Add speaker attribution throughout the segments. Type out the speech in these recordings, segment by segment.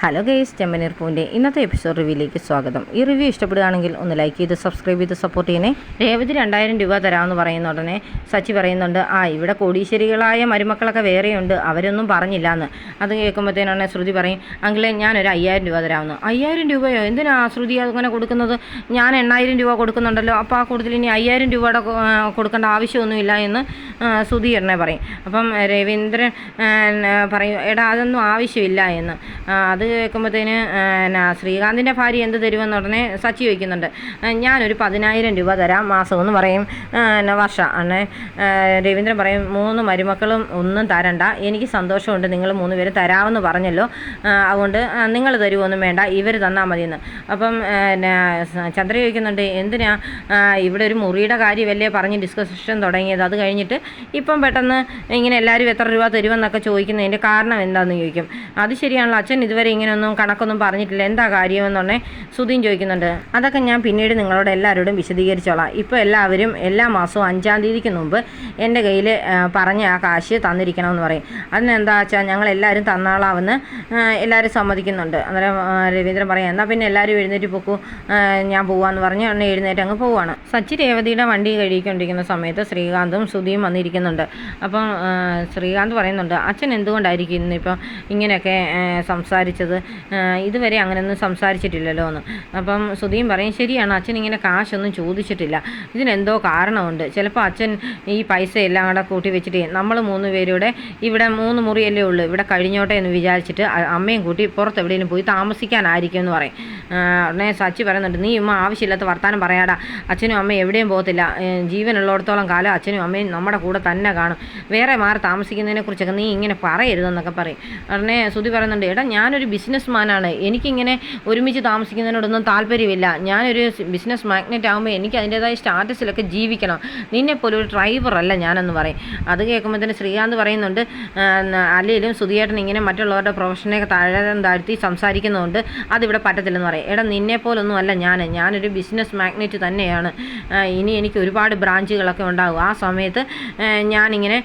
Speaker 1: Hello guys ചെമ്മനീർ പൂവിന്റെ ഇന്നത്തെ episode റിവ്യൂയിലേക്ക് സ്വാഗതം. ഈ റിവ്യൂ ഇഷ്ടപ്പെടുകയാണെങ്കിൽ ഒന്ന് ലൈക്ക് ചെയ്ത് സബ്സ്ക്രൈബ് ചെയ്ത് സപ്പോർട്ട് ചെയ്യണേ. രേവതി രണ്ടായിരം രൂപ തരാമെന്ന് പറയുന്ന ഉടനെ സച്ചി പറയുന്നുണ്ട് ആ ഇവിടെ കോടീശ്വരികളായ മരുമക്കളൊക്കെ വേറെയുണ്ട് അവരൊന്നും പറഞ്ഞില്ല എന്ന് അത് കേൾക്കുമ്പോഴത്തേനാണ് ശ്രുതി പറയും അങ്കിളെ ഞാനൊരു അയ്യായിരം രൂപ തരാമെന്ന്. അയ്യായിരം രൂപയോ? എന്തിനാ ശ്രുതി അങ്ങനെ കൊടുക്കുന്നത്? ഞാൻ എണ്ണായിരം രൂപ കൊടുക്കുന്നുണ്ടല്ലോ അപ്പോൾ ആ കൂടുതൽ ഇനി അയ്യായിരം രൂപയുടെ കൊടുക്കേണ്ട ആവശ്യമൊന്നുമില്ല എന്ന് ശ്രുതി എണ്ണെ പറയും. അപ്പം രവീന്ദ്രൻ പറയും എടാ അതൊന്നും ആവശ്യമില്ല എന്ന്. അത് കേൾക്കുമ്പോഴത്തേന് എന്നാ ശ്രീകാന്തിന്റെ ഭാര്യ എന്ത് തരുമെന്ന് ഉടനെ സച്ചി ചോദിക്കുന്നുണ്ട്. ഞാനൊരു പതിനായിരം രൂപ തരാം മാസം എന്ന് പറയും എന്നെ വർഷ അന്നെ രവീന്ദ്രൻ പറയും മൂന്ന് മരുമക്കളും ഒന്നും തരണ്ട. എനിക്ക് സന്തോഷമുണ്ട്. നിങ്ങൾ മൂന്ന് പേര് തരാമെന്ന് പറഞ്ഞല്ലോ. അതുകൊണ്ട് നിങ്ങൾ തരുമൊന്നും വേണ്ട. ഇവർ തന്നാൽ മതിയെന്ന്. അപ്പം എന്നാ ചന്ദ്ര ചോദിക്കുന്നുണ്ട് എന്തിനാ? ഇവിടെ ഒരു മുറിയുടെ കാര്യമല്ലേ പറഞ്ഞ് ഡിസ്കഷൻ തുടങ്ങിയത്? അത് കഴിഞ്ഞിട്ട് ഇപ്പം പെട്ടെന്ന് ഇങ്ങനെ എല്ലാവരും എത്ര രൂപ തരുമെന്നൊക്കെ ചോദിക്കുന്നതിന്റെ കാരണം എന്താണെന്ന് ചോദിക്കും. അത് ശരിയാണല്ലോ. അച്ഛൻ ഇതുവരെ ഇങ്ങനെയൊന്നും കണക്കൊന്നും പറഞ്ഞിട്ടില്ല. എന്താ കാര്യമെന്നുണ്ടെ സുധീൻ ചോദിക്കുന്നുണ്ട്. അതൊക്കെ ഞാൻ പിന്നീട് നിങ്ങളോട് എല്ലാവരോടും വിശദീകരിച്ചോളാം. ഇപ്പോൾ എല്ലാവരും എല്ലാ മാസവും അഞ്ചാം തീയതിക്ക് മുമ്പ് എന്റെ കയ്യിൽ പറഞ്ഞ ആ കാശ് തന്നിരിക്കണമെന്ന് പറയും. അതിനെന്താ വെച്ചാൽ ഞങ്ങൾ എല്ലാവരും തന്നാളാവെന്ന് എല്ലാവരും സമ്മതിക്കുന്നുണ്ട്. അന്നേരം രവീന്ദ്രൻ പറയാം എന്നാൽ പിന്നെ എല്ലാവരും എഴുന്നേറ്റ് പൊക്കൂ. ഞാൻ പോവാന്ന് പറഞ്ഞ് ഉടനെ എഴുന്നേറ്റ് അങ്ങ് പോവാണ്. സച്ചി രേവതിയുടെ വണ്ടി കഴുകിക്കൊണ്ടിരിക്കുന്ന സമയത്ത് ശ്രീകാന്തും സുധിയും വന്നിരിക്കുന്നുണ്ട്. അപ്പം ശ്രീകാന്ത് പറയുന്നുണ്ട് അച്ഛൻ എന്തുകൊണ്ടായിരിക്കും ഇന്നിപ്പം ഇങ്ങനെയൊക്കെ സംസാരിച്ചത്? ആ, ഇതുവരെ അങ്ങനെയൊന്നും സംസാരിച്ചിട്ടില്ലല്ലോ എന്ന്. അപ്പം സുധീം പറയും ശരിയാണ് അച്ഛൻ ഇങ്ങനെ കാശൊന്നും ചോദിച്ചിട്ടില്ല. ഇതിനെന്തോ കാരണമുണ്ട്. ചിലപ്പോൾ അച്ഛൻ ഈ പൈസ എല്ലാം കൂടെ കൂട്ടി വെച്ചിട്ട് നമ്മൾ മൂന്ന് പേരുടെ ഇവിടെ മൂന്ന് മുറിയല്ലേ ഉള്ളൂ. ഇവിടെ കഴിഞ്ഞോട്ടെ എന്ന് വിചാരിച്ചിട്ട് അമ്മയും കൂട്ടി പുറത്ത് എവിടെയെങ്കിലും പോയി താമസിക്കാനായിരിക്കും എന്ന് പറയും. ഉടനെ സച്ചി പറയുന്നുണ്ട് നീ ഉമ്മ ആവശ്യമില്ലാത്ത വർത്താനം പറയാടാ. അച്ഛനും അമ്മയും എവിടെയും പോകത്തില്ല. ജീവനുള്ളിടത്തോളം കാലം അച്ഛനും അമ്മയും നമ്മുടെ കൂടെ തന്നെ കാണും. വേറെ മാറി താമസിക്കുന്നതിനെക്കുറിച്ചൊക്കെ നീ ഇങ്ങനെ പറയരുതെന്നൊക്കെ പറയും. ഉടനെ സുധി പറയുന്നുണ്ട് എടാ ഞാനൊരു ബിസിനസ് മാനാണ് എനിക്കിങ്ങനെ ഒരുമിച്ച് താമസിക്കുന്നതിനോടൊന്നും താല്പര്യമില്ല. ഞാനൊരു ബിസിനസ് മാഗ്നറ്റ് ആകുമ്പോൾ എനിക്ക് അതിന്റെതായ സ്റ്റാറ്റസിലൊക്കെ ജീവിക്കണം. നിന്നെപ്പോലെ ഒരു ഡ്രൈവറല്ല ഞാനെന്ന് പറയും. അത് കേൾക്കുമ്പോൾ തന്നെ ശ്രീകാന്ത് പറയുന്നുണ്ട് അല്ലെങ്കിലും സുധിയേട്ടൻ ഇങ്ങനെ മറ്റുള്ളവരുടെ പ്രൊഫഷനെ താഴെ താഴ്ത്തി സംസാരിക്കുന്നതുകൊണ്ട് അതിവിടെ പറ്റത്തില്ലെന്ന് പറയും. എടാ നിന്നെപ്പോലൊന്നും അല്ല ഞാൻ ഞാനൊരു ബിസിനസ് മാഗ്നറ്റ് തന്നെയാണ്. ഇനി എനിക്ക് ഒരുപാട് ബ്രാഞ്ചുകളൊക്കെ ഉണ്ടാകും. ആ സമയത്ത് ഞാനിങ്ങനെ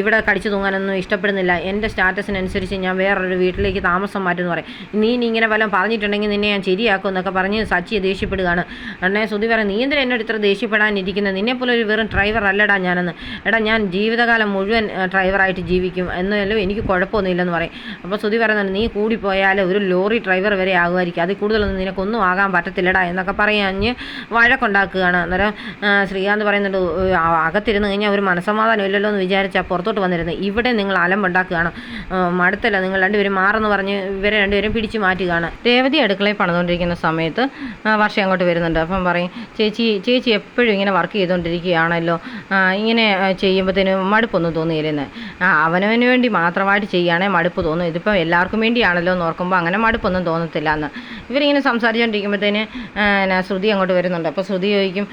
Speaker 1: ഇവിടെ കടിച്ചു തൂങ്ങാനൊന്നും ഇഷ്ടപ്പെടുന്നില്ല. എന്റെ സ്റ്റാറ്റസിനനുസരിച്ച് ഞാൻ വേറൊരു വീട്ടിലേക്ക് താമസം മാറ്റുമെന്ന് പറയും. നീ നീ ഇങ്ങനെ വല്ലതും പറഞ്ഞിട്ടുണ്ടെങ്കിൽ നിന്നെ ഞാൻ ശരിയാക്കും എന്നൊക്കെ പറഞ്ഞ് സച്ചിയെ ദേഷ്യപ്പെടുകയാണ്. ഉടനെ സുധി പറയും നീ എന്തിനാ എന്നോട് ഇത്ര ദേഷ്യപ്പെടാനിരിക്കുന്നത്? നിന്നെപ്പോലെ ഒരു വെറും ഡ്രൈവർ അല്ലടാ ഞാനെന്ന്. എടാ ഞാൻ ജീവിതകാലം മുഴുവൻ ഡ്രൈവറായിട്ട് ജീവിക്കും. എന്നാലും എനിക്ക് കുഴപ്പമൊന്നുമില്ലെന്ന് പറയും. അപ്പോൾ സുധി പറയുന്നുണ്ട് നീ കൂടിപ്പോയാൽ ഒരു ലോറി ഡ്രൈവർ വരെ ആകുമായിരിക്കും. അതിൽ കൂടുതലൊന്നും നിനക്കൊന്നും ആകാൻ പറ്റത്തില്ലടാ എന്നൊക്കെ പറഞ്ഞ് വഴക്കുണ്ടാക്കുകയാണ്. അന്നേരം ശ്രീകാന്ത് പറയുന്നുണ്ട് "ഓ, ആ, അകത്തിരുന്ന് കഴിഞ്ഞാൽ ഒരു മനസ്സമാധാനം ഇല്ലല്ലോ എന്ന് വിചാരിച്ചാൽ പുറത്തോട്ട് വന്നിരുന്നത് ഇവിടെ നിങ്ങൾ അലമ്പുണ്ടാക്കുകയാണ്. മടുത്തല്ല നിങ്ങൾ രണ്ടുപേരും മാറെന്ന് പറഞ്ഞ് ഇവരെ രണ്ടുപേരും പിടിച്ചു മാറ്റുകയാണ് രേവതി അടുക്കളയിൽ പണിതുകൊണ്ടിരിക്കുന്ന സമയത്ത് വർഷം അങ്ങോട്ട് വരുന്നുണ്ട്. അപ്പം പറയും ചേച്ചി ചേച്ചി എപ്പോഴും ഇങ്ങനെ വർക്ക് ചെയ്തുകൊണ്ടിരിക്കുകയാണല്ലോ. ഇങ്ങനെ ചെയ്യുമ്പോഴത്തേനും മടുപ്പൊന്നും തോന്നിയില്ലെന്ന്. അവനവന് വേണ്ടി മാത്രമായിട്ട് ചെയ്യുകയാണെങ്കിൽ മടുപ്പ് തോന്നും. ഇതിപ്പം എല്ലാവർക്കും വേണ്ടിയാണല്ലോ എന്ന് ഓർക്കുമ്പോൾ അങ്ങനെ മടുപ്പൊന്നും തോന്നത്തില്ല എന്ന് ഇവരിങ്ങനെ സംസാരിച്ചുകൊണ്ടിരിക്കുമ്പോഴത്തേന് ശ്രുതി അങ്ങോട്ട് വരുന്നുണ്ട്. അപ്പോൾ ശ്രുതി ചോദിക്കും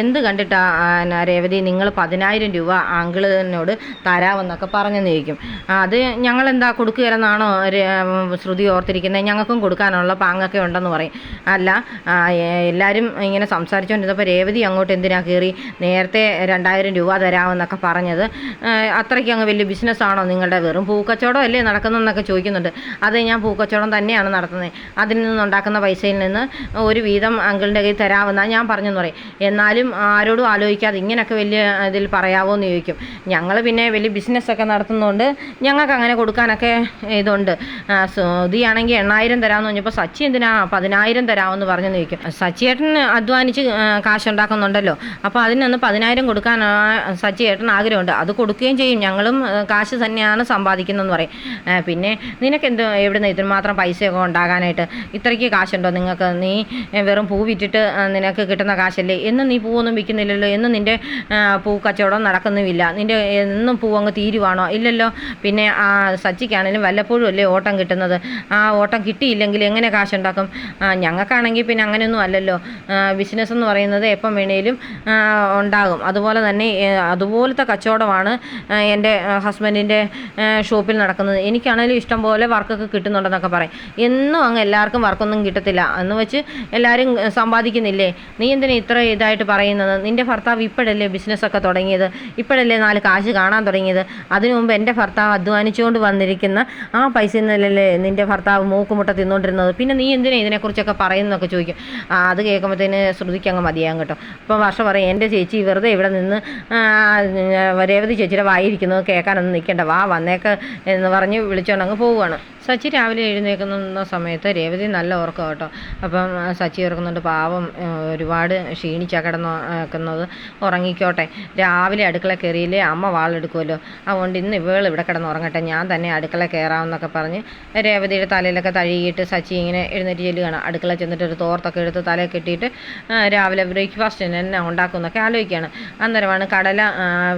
Speaker 1: എന്ത് കണ്ടിട്ടാണ് രേവതി നിങ്ങൾ പതിനായിരം രൂപ അങ്കിളിനോട് തരാമെന്നൊക്കെ പറഞ്ഞെന്ന് ചോദിക്കും. അത് ഞങ്ങളെന്താ കൊടുക്കുകയെന്നാണോ ശ്രുതി ഓർത്തിരിക്കുന്നത് ഞങ്ങൾക്കും കൊടുക്കാനുള്ള പാങ്ങൊക്കെ ഉണ്ടെന്ന് പറയും. അല്ല എല്ലാവരും ഇങ്ങനെ സംസാരിച്ചുകൊണ്ടിരുന്നപ്പോൾ രേവതി അങ്ങോട്ട് എന്തിനാ കയറി നേരത്തെ രണ്ടായിരം രൂപ തരാമെന്നൊക്കെ പറഞ്ഞത്. അത്രയ്ക്ക് അങ്ങ് വലിയ ബിസിനസ്സാണോ നിങ്ങളുടെ? വെറും പൂക്കച്ചവടം അല്ലേ നടക്കുന്നതെന്നൊക്കെ ചോദിക്കുന്നുണ്ട്. അത് ഞാൻ പൂക്കച്ചവടം തന്നെയാണ് നടത്തുന്നത്. അതിൽ നിന്നുണ്ടാക്കുന്ന പൈസയിൽ നിന്ന് ഒരു വീതം അങ്കിളിന്റെ കയ്യിൽ തരാമെന്നാണ് ഞാൻ പറഞ്ഞെന്ന് പറയും. എന്നാലും ആരോടും ആലോചിക്കാതെ ഇങ്ങനെയൊക്കെ വലിയ ഇതിൽ പറയാവോ എന്ന് ചോദിക്കും. ഞങ്ങൾ പിന്നെ വലിയ ബിസിനസ്സൊക്കെ നടത്തുന്നതുകൊണ്ട് ഞങ്ങൾക്ക് അങ്ങനെ കൊടുക്കാനൊക്കെ ഇതുണ്ട്. ആ, സുധിയാണെങ്കിൽ എണ്ണായിരം തരാമെന്ന് പറഞ്ഞപ്പോൾ സച്ചി എന്തിനാ പതിനായിരം തരാമെന്ന് പറഞ്ഞു ചോദിക്കും. സച്ചിയേട്ടൻ അധ്വാനിച്ച് കാശ് കാശുണ്ടാക്കുന്നുണ്ടല്ലോ. അപ്പോൾ അതിനൊന്ന് പതിനായിരം കൊടുക്കാൻ സച്ചിയേട്ടൻ ആഗ്രഹമുണ്ട്. അത് കൊടുക്കുകയും ചെയ്യും. ഞങ്ങളും കാശ് തന്നെയാണ് സമ്പാദിക്കുന്നതെന്ന് പറയും. പിന്നെ നിനക്ക് എന്ത് നിന്ന് ഇതിന് മാത്രം പൈസയൊക്കെ ഉണ്ടാകാനായിട്ട്? ഇത്രയ്ക്ക് കാശുണ്ടോ നിങ്ങൾക്ക്? നീ വെറും പൂ വിറ്റിട്ട് നിനക്ക് കിട്ടുന്ന കാശല്ലേ? എന്നും നീ പൂവൊന്നും വിൽക്കുന്നില്ലല്ലോ? എന്നും നിന്റെ പൂ കച്ചവടം നടക്കുന്നുമില്ല. നിന്റെ എന്നും പൂ അങ്ങ് തീരുവാണോ? ഇല്ലല്ലോ. പിന്നെ സച്ചിക്കാണെങ്കിലും വല്ലപ്പോഴും അല്ലേ ഓട്ടം കിട്ടുന്നത്? ആ ഓട്ടം കിട്ടിയില്ലെങ്കിൽ എങ്ങനെ കാശുണ്ടാക്കും? ഞങ്ങൾക്കാണെങ്കിൽ പിന്നെ അങ്ങനെയൊന്നും അല്ലല്ലോ. ബിസിനസ് എന്ന് പറയുന്നത് എപ്പം വേണേലും ഉണ്ടാകും. അതുപോലെ തന്നെ അതുപോലത്തെ കച്ചവടമാണ് എന്റെ ഹസ്ബൻഡിന്റെ ഷോപ്പിൽ നടക്കുന്നത്. എനിക്കാണെങ്കിലും ഇഷ്ടം പോലെ വർക്കൊക്കെ കിട്ടുന്നുണ്ടെന്നൊക്കെ പറയും. എന്നും അങ്ങ് എല്ലാവർക്കും വർക്കൊന്നും കിട്ടത്തില്ല. എന്ന് വെച്ച് എല്ലാവരും സമ്പാദിക്കുന്നില്ലേ? നീ എന്തിനാ ഇത്ര ഇതായിട്ട് പറയുന്നത്? നിന്റെ ഭർത്താവ് ഇപ്പോഴല്ലേ ബിസിനസ്സൊക്കെ തുടങ്ങിയത്? ഇപ്പോഴല്ലേ നാല് കാശ് കാണാൻ തുടങ്ങിയത്? അതിനു മുമ്പ് എന്റെ ഭർത്താവ് അധ്വാനിച്ചുകൊണ്ട് വന്നിരിക്കുന്ന ആ പൈസയിൽ നിന്നല്ലേ നിന്റെ ഭർത്താവ് മൂക്കുമുട്ട തിന്നുകൊണ്ടിരുന്നത് പിന്നെ നീ എന്തിനാ ഇതിനെക്കുറിച്ചൊക്കെ പറയുന്നതൊക്കെ ചോദിക്കും. അത് കേൾക്കുമ്പോഴത്തേന് ശ്രുതിക്കങ്ങ് മതിയാകും കേട്ടോ. അപ്പോൾ വർഷ പറയും എന്റെ ചേച്ചി വെറുതെ ഇവിടെ നിന്ന് രേവതി ചേച്ചിയുടെ വായിരിക്കുന്നത് കേൾക്കാനൊന്നും നിൽക്കേണ്ട. വാ വന്നേക്ക് എന്ന് പറഞ്ഞ് വിളിച്ചുകൊണ്ട് അങ്ങ് പോവുകയാണ് സച്ചി രാവിലെ എഴുന്നേൽക്കുന്ന സമയത്ത് രേവതി നല്ല ഉറക്കം കേട്ടോ. അപ്പം സച്ചി ഓർക്കുന്നുണ്ട് പാവം ഒരുപാട് ക്ഷീണിച്ച കിടന്ന് നിൽക്കുന്നത് ഉറങ്ങിക്കോട്ടെ. രാവിലെ അടുക്കള കയറിയില്ലേ അമ്മ വാളെടുക്കുമല്ലോ അതുകൊണ്ട് ഇന്ന് ഇവൾ ഇവിടെ കിടന്ന് ഉറങ്ങട്ടെ. ഞാൻ തന്നെ അടുക്കള കയറാമെന്നൊക്കെ പറഞ്ഞ് രേവതിയുടെ തലയിലൊക്കെ തഴുകിയിട്ട് സച്ചി ഇങ്ങനെ എഴുന്നേറ്റ് ചെല്ലുകയാണ്. അടുക്കള ചെന്നിട്ട് ഒരു തോർത്തൊക്കെ എടുത്ത് തല കെട്ടിയിട്ട് രാവിലെ ബ്രേക്ക്ഫാസ്റ്റിന് എന്നെ ഉണ്ടാക്കുമെന്നൊക്കെ ആലോചിക്കുകയാണ്. അന്നേരമാണ് കടല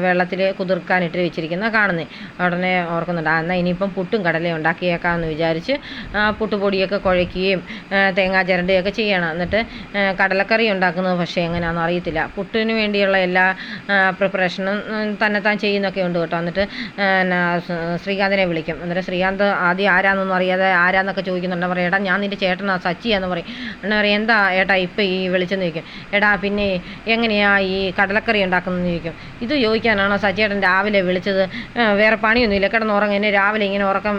Speaker 1: വെള്ളത്തിൽ കുതിർക്കാനിട്ട് വെച്ചിരിക്കുന്നത് കാണുന്നത് ഉടനെ ഓർക്കുന്നുണ്ട് എന്നാൽ ഇനിയിപ്പം പുട്ടും കടലയും ഉണ്ടാക്കിയേക്കാമെന്ന് വിചാരിച്ച് പുട്ടുപൊടിയൊക്കെ കുഴയ്ക്കുകയും തേങ്ങാ ചിരണ്ടുകയൊക്കെ ചെയ്യണം. എന്നിട്ട് കടലക്കറി ഉണ്ടാക്കുന്നത് പക്ഷേ എങ്ങനെയാണെന്ന് അറിയത്തില്ല. പുട്ടിന് വേണ്ടിയുള്ള എല്ലാ പ്രിപ്പറേഷനും തന്നെത്താൻ ചെയ്യുന്നൊക്കെ ഉണ്ട് കേട്ടോ. എന്നിട്ട് ശ്രീകാന്തിനെ വിളിക്കും. എന്നിട്ട് ശ്രീകാന്ത് ആദ്യം ആരാന്നൊന്നും അറിയാതെ ആരാന്നൊക്കെ ചോദിക്കുന്നുണ്ട്. പറയും എടാ ഞാൻ നിന്റെ ചേട്ടനാ സച്ചിയാന്ന് പറയും. എന്നാ പറയും എന്താ ഏട്ടാ ഇപ്പം ഈ വിളിച്ചെന്ന് ചോദിക്കും എടാ പിന്നെ എങ്ങനെയാ ഈ കടലക്കറി ഉണ്ടാക്കുന്നതെന്ന് ചോദിക്കും. ഇത് ചോദിക്കാനാണോ സച്ചിയേട്ടൻ രാവിലെ വിളിച്ചത്? വേറെ പണിയൊന്നുമില്ല. കിടന്ന് ഉറങ്ങും. എന്നെ രാവിലെ ഇങ്ങനെ ഉറക്കം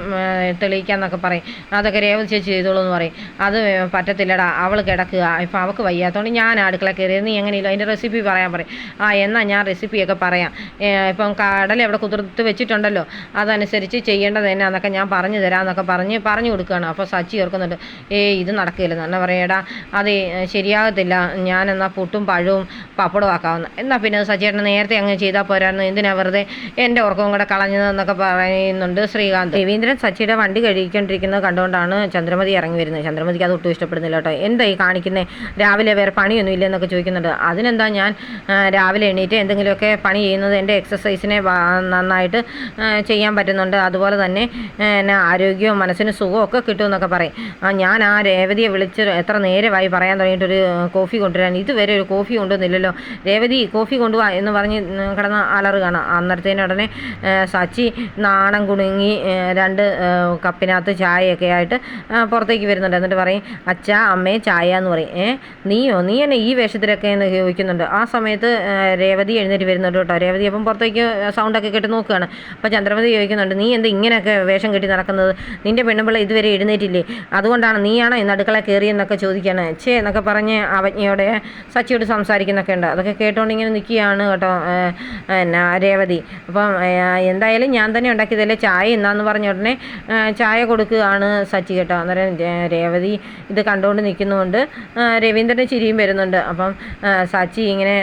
Speaker 1: തെളിയിക്കാന്നൊക്കെ പറയും. അതൊക്കെ രേവതി ചേച്ചി ചെയ്തോളൂ എന്ന് പറയും. അത് പറ്റത്തില്ലടാ അവൾ കിടക്കുക. ഇപ്പം അവൾക്ക് വയ്യാത്തതുകൊണ്ട് ഞാൻ അടുക്കള കയറിയത്. നീ എങ്ങനെയില്ല അതിന്റെ റെസിപ്പി പറയാൻ പറയും. ആ എന്നാൽ ഞാൻ റെസിപ്പിയൊക്കെ പറയാം. ഇപ്പം കടല അവിടെ കുതിർത്ത് വെച്ചിട്ടുണ്ടല്ലോ. അതനുസരിച്ച് ചെയ്യേണ്ടത് എന്നാന്നൊക്കെ ഞാൻ പറഞ്ഞു തരാമെന്നൊക്കെ പറഞ്ഞ് പറഞ്ഞു കൊടുക്കുകയാണ്. അപ്പോൾ സച്ചി ഓർക്കുന്നുണ്ട് ഏയ് ഇത് നടക്കില്ല എന്നാ പറയടാ അതെ ശരിയാകത്തില്ല. ഞാൻ എന്നാൽ പുട്ടും പഴവും പപ്പടവും ആക്കാവുന്ന. എന്നാൽ പിന്നെ സച്ചിയേട്ടൻ നേരത്തെ അങ്ങ് ചെയ്താൽ പോരായിരുന്നു. എന്തിനാ വെറുതെ എന്റെ ഉറക്കവും കൂടെ കളഞ്ഞതെന്നൊക്കെ പറയുന്നുണ്ട് ശ്രീകാന്ത്. രവീന്ദ്രൻ സച്ചിയുടെ വണ്ടി കഴുകിക്കൊണ്ടിരിക്കുന്നത് കണ്ടുകൊണ്ടാണ് ചന്ദ്രമതി ഇറങ്ങി വരുന്നത്. ചന്ദ്രമതിക്ക് അത് ഒട്ടും ഇഷ്ടപ്പെടുന്നില്ല കേട്ടോ. എന്താ ഈ കാണിക്കുന്നത് രാവിലെ വേറെ പണിയൊന്നും ഇല്ലെന്നൊക്കെ ചോദിക്കുന്നുണ്ട്. അതിനെന്താ ഞാൻ രാവിലെ എണീറ്റ് എന്തെങ്കിലുമൊക്കെ പണി ചെയ്യുന്നത് എന്റെ എക്സസൈസിനെ നന്നായിട്ട് ചെയ്യാൻ പറ്റുന്നുണ്ട്. അതുപോലെ തന്നെ എന്നാ ആരോഗ്യവും മനസ്സിന് സുഖവും ഒക്കെ കിട്ടുമെന്നൊക്കെ പറയും. ആ, ഞാൻ ആ രേവതിയെ വിളിച്ച് എത്ര നേരമായി പറയാൻ തുടങ്ങിയിട്ടൊരു കോഫി കൊണ്ടുവരാൻ. ഇതുവരെ ഒരു കോഫി കൊണ്ടുവന്നില്ലല്ലോ. രേവതി കോഫി കൊണ്ടുപോവാ എന്ന് പറഞ്ഞ് കിടന്ന അലറുകയാണ് അന്നേരത്തേന് ഉടനെ സച്ചി നാണം കുണുങ്ങി രണ്ട് കപ്പിനകത്ത് ചായയൊക്കെ ആയിട്ട് പുറത്തേക്ക് വരുന്നുണ്ട്. എന്നിട്ട് പറയും അച്ഛാ അമ്മേ ചായ എന്ന് പറയും. ഏ നീയോ? നീ എന്നെ ഈ വേഷത്തിലൊക്കെ എന്ന് ചോദിക്കുന്നുണ്ട്. ആ സമയത്ത് രേവതി എഴുന്നേറ്റ് വരുന്നുണ്ട് കേട്ടോ. രേവതി അപ്പം പുറത്തേക്ക് സൗണ്ടൊക്കെ കേട്ട് നോക്കുകയാണ്. അപ്പോൾ ചന്ദ്രമതി ചോദിക്കുന്നുണ്ട് നീ എന്ത് ഇങ്ങനെയൊക്കെ വേഷം കെട്ടി നടക്കുന്നത്? നിന്റെ പെണ്ണുമ്പിള്ള ഇതുവരെ എഴുന്നേറ്റില്ലേ? അതുകൊണ്ടാണ് നീയാണോ ഇന്ന് അടുക്കള കയറിയെന്നൊക്കെ ചോദിക്കണേ. ഛേ എന്നൊക്കെ പറഞ്ഞ് അവജ്ഞയോടെ സച്ചിയോട് സംസാരിക്കുന്നൊക്കെ ഉണ്ട്. അതൊക്കെ കേട്ടോണ്ട് ഇങ്ങനെ നിൽക്കുകയാണ് കേട്ടോ എന്നാ രേവതി. അപ്പം എന്തായാലും ഞാൻ തന്നെ ഉണ്ടാക്കിയതല്ലേ? ചായ എന്നാന്ന് പറഞ്ഞ ഉടനെ ചായ കൊടുക്കുകയാണ് സച്ചി കേട്ടോ. അന്നേരം രേവതി ഇത് കണ്ടുകൊണ്ട് നിൽക്കുന്നതുകൊണ്ട് രവീന്ദ്രന്റെ ചിരിയും വരുന്നുണ്ട്. അപ്പം സച്ചി ഇങ്ങനെ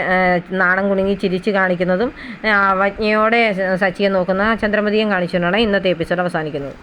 Speaker 1: നാണം കുണുങ്ങി ചിരിച്ച് കാണിക്കുന്നതും അവജ്ഞയോടെ സച്ചിയെ നോക്കുന്ന ചന്ദ്രമതിയും കാണിച്ചുകൊണ്ടാണ് ഇന്നത്തെ എപ്പിസോഡ് അവസാനിക്കുന്നത്.